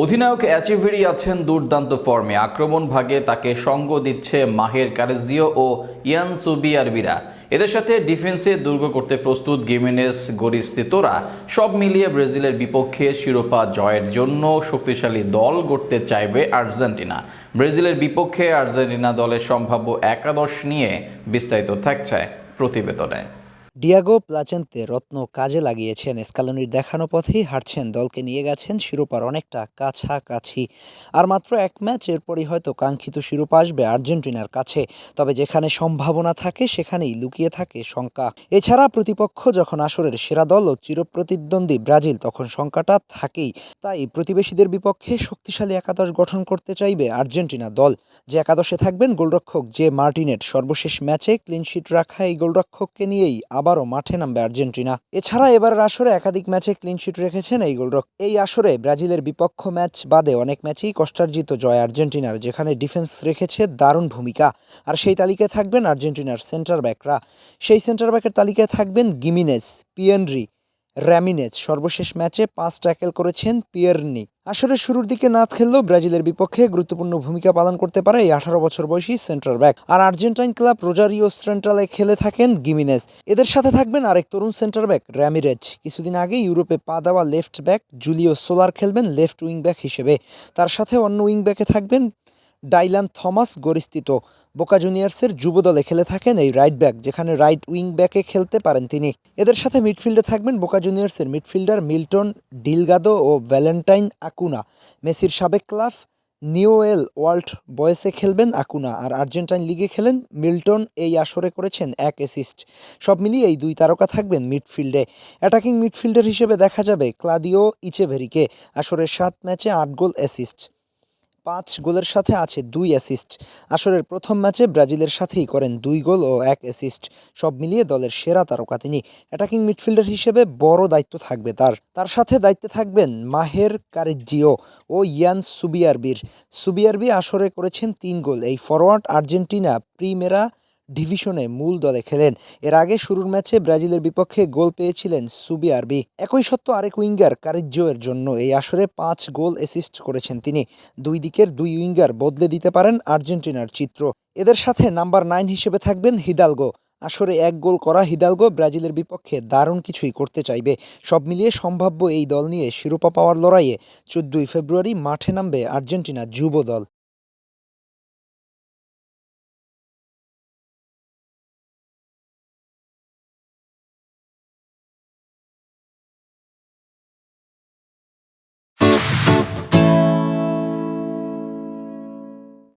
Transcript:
অধিনায়ক অ্যাচিভেরি আছেন দুর্দান্ত ফর্মে। আক্রমণ ভাগে তাকে সঙ্গ দিচ্ছে মাহের কারেজিও ও ইয়ান সুবিয়ারবিরা। এদের সাথে ডিফেন্সে দুর্গ করতে প্রস্তুত গিমেনেস গরিস্থিতরা সব মিলিয়ে ব্রাজিলের বিপক্ষে শিরোপা জয়ের জন্য শক্তিশালী দল গড়তে চাইবে আর্জেন্টিনা। ব্রাজিলের বিপক্ষে আর্জেন্টিনা দলের সম্ভাব্য একাদশ নিয়ে বিস্তারিত থাকছে প্রতিবেদনে। ডিয়াগো প্লাচেন্তে রত্ন কাজে লাগিয়েছেন। স্কালোনির দেখানো পথেই হারছেন দলকে নিয়ে গেছেন শিরোপার অনেকটা কাছাকাছি। আর মাত্র এক ম্যাচ, এরপরই হয়তো কাঙ্ক্ষিত শিরোপা আসবে আর্জেন্টিনার কাছে। তবে যেখানে সম্ভাবনা থাকে, সেখানেই লুকিয়ে থাকে শঙ্কা। এছাড়া প্রতিপক্ষ যখন আসরের সেরা দল ও চিরপ্রতিদ্বন্দ্বী ব্রাজিল, তখন শঙ্কাটা থাকেই। তাই প্রতিবেশীদের বিপক্ষে শক্তিশালী একাদশ গঠন করতে চাইবে আর্জেন্টিনা দল। যে একাদশে থাকবেন গোলরক্ষক যে মার্টিনেট, সর্বশেষ ম্যাচে ক্লিনশিট রাখা এই গোলরক্ষককে নিয়েই আবারও মাঠে নামবে আর্জেন্টিনা। এছাড়া এবারের আসরে একাধিক ম্যাচে ক্লিনশিট রেখেছেন এই গোলরক এই আসরে ব্রাজিলের বিপক্ষ ম্যাচ বাদে অনেক ম্যাচেই কষ্টার্জিত জয় আর্জেন্টিনার, যেখানে ডিফেন্স রেখেছে দারুণ ভূমিকা। আর সেই তালিকায় থাকবেন আর্জেন্টিনার সেন্টার ব্যাকরা সেই সেন্টার ব্যাকের তালিকায় থাকবেন গিমিনেস, পিয়েনরি র্যামিনেজ সর্বশেষ ম্যাচে পাঁচ ট্যাকেল করেছেন পিয়ারনি। আসলে শুরুর দিকে না খেললেও ব্রাজিলের বিপক্ষে গুরুত্বপূর্ণ ভূমিকা পালন করতে পারে এই আঠারো বছর বয়সী সেন্ট্রাল ব্যাক। আর আর্জেন্টাইন ক্লাব রোজারিও সেন্ট্রালে খেলে থাকেন গিমিনেস। এদের সাথে থাকবেন আরেক তরুণ সেন্টার ব্যাক র্যামিরেজ। কিছুদিন আগে ইউরোপে পা দেওয়া লেফট ব্যাক জুলিও সোলার খেলবেন লেফট উইং ব্যাক হিসেবে। তার সাথে অন্য উইং ব্যাকে থাকবেন ডাইলান থমাস গরিস্থিত বোকা জুনিয়র্সের যুব দলে খেলে থাকেন এই রাইট ব্যাক, যেখানে রাইট উইং ব্যাকে খেলতে পারেন তিনি। এদের সাথে মিডফিল্ডে থাকবেন বোকা জুনিয়র্সের মিডফিল্ডার মিল্টন ডিলগাদো ও ভ্যালেন্টাইন আকুনা। মেসির সাবেক ক্লাব নিওয়েল ওয়ার্ল্ড বয়েসে খেলবেন আকুনা, আর আর্জেন্টাইন লিগে খেলেন মিল্টন এই আসরে করেছেন এক অ্যাসিস্ট। সব মিলিয়ে এই দুই তারকা থাকবেন মিডফিল্ডে। অ্যাটাকিং মিডফিল্ডার হিসেবে দেখা যাবে ক্লাদিও ইচেভেরিকে, আসরের সাত ম্যাচে আট গোল অ্যাসিস্ট। পাঁচ গোলের সাথে আছে দুই অ্যাসিস্ট আসরের প্রথম ম্যাচে ব্রাজিলের সাথেই করেন দুই গোল ও এক অ্যাসিস্ট সব মিলিয়ে দলের সেরা তারকা তিনি। অ্যাটাকিং মিডফিল্ডার হিসেবে বড় দায়িত্ব থাকবে তার। তার সাথে দায়িত্বে থাকবেন মাহের কারিজিও ও ইয়ান সুবিয়ারবির। সুবিয়ারবি আসরে করেছেন তিন গোল। এই ফরওয়ার্ড আর্জেন্টিনা প্রিমেরা ডিভিশনে মূল দলে খেলেন। এর আগে শুরুর ম্যাচে ব্রাজিলের বিপক্ষে গোল পেয়েছিলেন সুবি আরবি। একই সত্য আরেক উইঙ্গার কারিজ্জোয়ের জন্য এই আসরে পাঁচ গোল অ্যাসিস্ট করেছেন তিনি। দুই দিকের দুই উইঙ্গার বদলে দিতে পারেন আর্জেন্টিনার চিত্র। এদের সাথে নাম্বার নাইন হিসেবে থাকবেন হিদালগো। আসরে এক গোল করা হিদালগো ব্রাজিলের বিপক্ষে দারুণ কিছুই করতে চাইবে। সব মিলিয়ে সম্ভাব্য এই দল নিয়ে শিরোপা পাওয়ার লড়াইয়ে চোদ্দই ফেব্রুয়ারি মাঠে নামবে আর্জেন্টিনা যুব দল।